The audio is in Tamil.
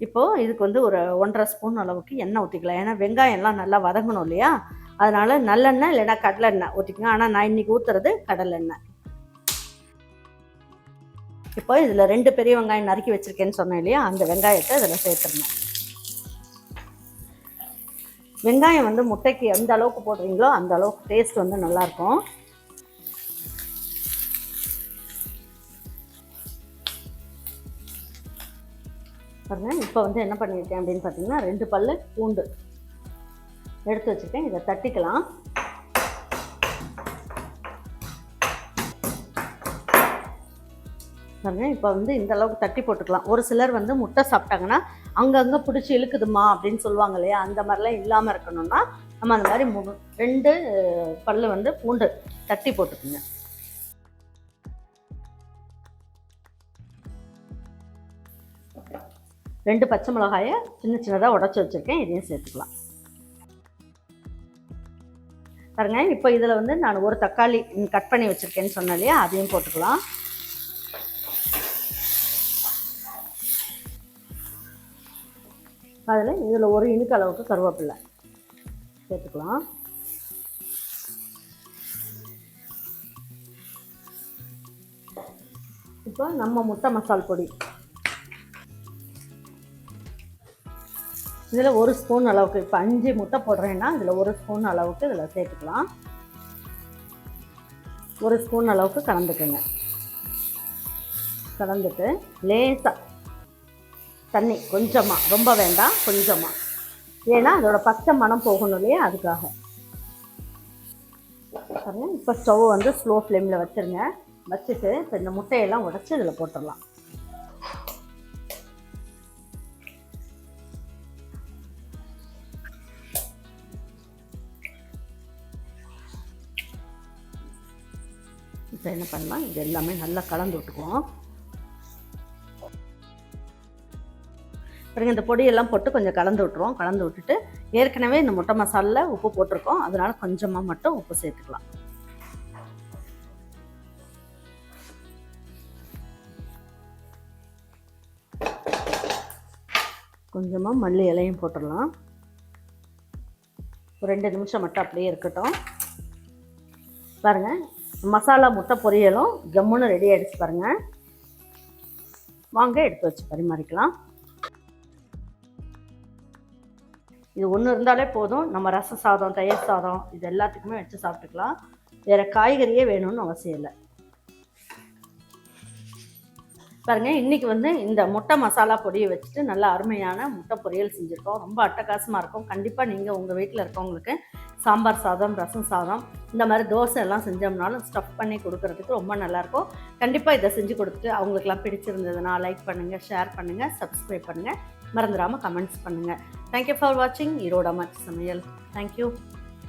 இப்போது இதுக்கு வந்து ஒரு ஒன்றரை ஸ்பூன் அளவுக்கு எண்ணெய் ஊற்றிக்கலாம் ஏன்னா வெங்காயம்லாம் நல்லா வதங்கணும் இல்லையா? அதனால் நல்லெண்ணெய் இல்லைன்னா கடலெண்ணெய் ஊற்றிக்கங்க ஆனால் நான் இன்றைக்கி ஊற்றுறது கடலெண்ணெய். இப்போ இதில் ரெண்டு பெரிய வெங்காயம் நறுக்கி வச்சுருக்கேன்னு சொன்னேன் இல்லையா? அந்த வெங்காயத்தை இதில் சேர்த்துருந்தேன் வெங்காயம் வந்து முட்டைக்கு எந்த அளவுக்கு போடுறீங்களோ அந்த அளவுக்கு டேஸ்ட் வந்து நல்லாயிருக்கும் பாருங்கள் இப்போ வந்து என்ன பண்ணியிருக்கேன் அப்படின்னு பார்த்தீங்கன்னா ரெண்டு பல்லு பூண்டு எடுத்து வச்சுருக்கேன். இதை தட்டிக்கலாம். பாருங்க இப்போ வந்து இந்த அளவுக்கு தட்டி போட்டுக்கலாம். ஒரு சிலர் வந்து முட்டை சாப்பிட்டாங்கன்னா அங்கங்கே பிடிச்சி இழுக்குதுமா அப்படின்னு சொல்லுவாங்க இல்லையா? அந்த மாதிரிலாம் இல்லாமல் இருக்கணும்னா நம்ம அந்த மாதிரி மூணு ரெண்டு பல்லு வந்து பூண்டு தட்டி போட்டுக்குங்க. ரெண்டு பச்சை மிளகாயை சின்ன சின்னதாக உடச்சி வச்சுருக்கேன். இதையும் சேர்த்துக்கலாம். பாருங்க இப்போ இதில் வந்து நான் ஒரு தக்காளி கட் பண்ணி வச்சுருக்கேன்னு சொன்னேன் இல்லையா? அதையும் போட்டுக்கலாம். அதில் இதில் ஒரு இனுக்கு அளவுக்கு கருவேப்பில்லை சேர்த்துக்கலாம். இப்போ நம்ம முட்டை மசால் பொடி. இதில் ஒரு ஸ்பூன் அளவுக்கு இப்போ அஞ்சு முட்டை போடுறேன்னா இதில் ஒரு ஸ்பூன் அளவுக்கு இதில் சேர்த்துக்கலாம். ஒரு ஸ்பூன் அளவுக்கு கலந்துக்குங்க. கலந்துட்டு லேசாக தண்ணி கொஞ்சமாக ரொம்ப வேண்டாம் கொஞ்சமாக ஏன்னா அதோட பச்சை மனம் போகணும் இல்லையா அதுக்காக. பாருங்க இப்போ ஸ்டவ் வந்து ஸ்லோ ஃப்ளேமில் வச்சுருங்க. வச்சுட்டு இப்போ இந்த முட்டையெல்லாம் உடச்சி இதில் போட்டுடலாம். இப்போ என்ன பண்ணலாம்? இது எல்லாமே நல்லா கலந்து விட்டுக்குவோம். பிறகு இந்த பொடியெல்லாம் போட்டு கொஞ்சம் கலந்து விட்டுருவோம். கலந்து விட்டுட்டு ஏற்கனவே இந்த முட்டை மசாலில் உப்பு போட்டிருக்கோம். அதனால் கொஞ்சமாக மட்டும் உப்பு சேர்த்துக்கலாம். கொஞ்சமாக மல்லி இலையும் போட்டுடலாம். ஒரு ரெண்டு நிமிஷம் மட்டும் அப்படியே இருக்கட்டும். பாருங்கள் மசாலா முட்டை பொரியலும் ஜம்முன்னு ரெடி ஆகிடுச்சு பாருங்கள் வாங்க எடுத்து வச்சு பரிமாறிக்கலாம். இது ஒன்று இருந்தாலே போதும். நம்ம ரச சாதம் தயிர் சாதம் இது எல்லாத்துக்குமே வச்சு சாப்பிட்டுக்கலாம். வேறு காய்கறியே வேணும்னு அவசியம் இல்லை. பாருங்கள் இன்றைக்கி வந்து இந்த முட்டை மசாலா பொடியை வச்சுட்டு நல்ல அருமையான முட்டை பொரியல் செஞ்சுருக்கோம். ரொம்ப அட்டகாசமாக இருக்கும். கண்டிப்பாக நீங்கள் உங்கள் வீட்டில் இருக்கவங்களுக்கு சாம்பார் சாதம் ரசம் சாதம் இந்த மாதிரி தோசை எல்லாம் செஞ்சோம்னாலும் ஸ்டஃப் பண்ணி கொடுக்கறதுக்கு ரொம்ப நல்லாயிருக்கும். கண்டிப்பாக இதை செஞ்சு கொடுத்துட்டு அவங்களுக்குலாம் பிடிச்சிருந்ததுன்னா லைக் பண்ணுங்கள் ஷேர் பண்ணுங்கள் சப்ஸ்கிரைப் பண்ணுங்கள் மறந்துடாமல் கமெண்ட்ஸ் பண்ணுங்கள் தேங்க்யூ ஃபார் வாட்சிங் ஈரோட மச் சமையல். தேங்க்யூ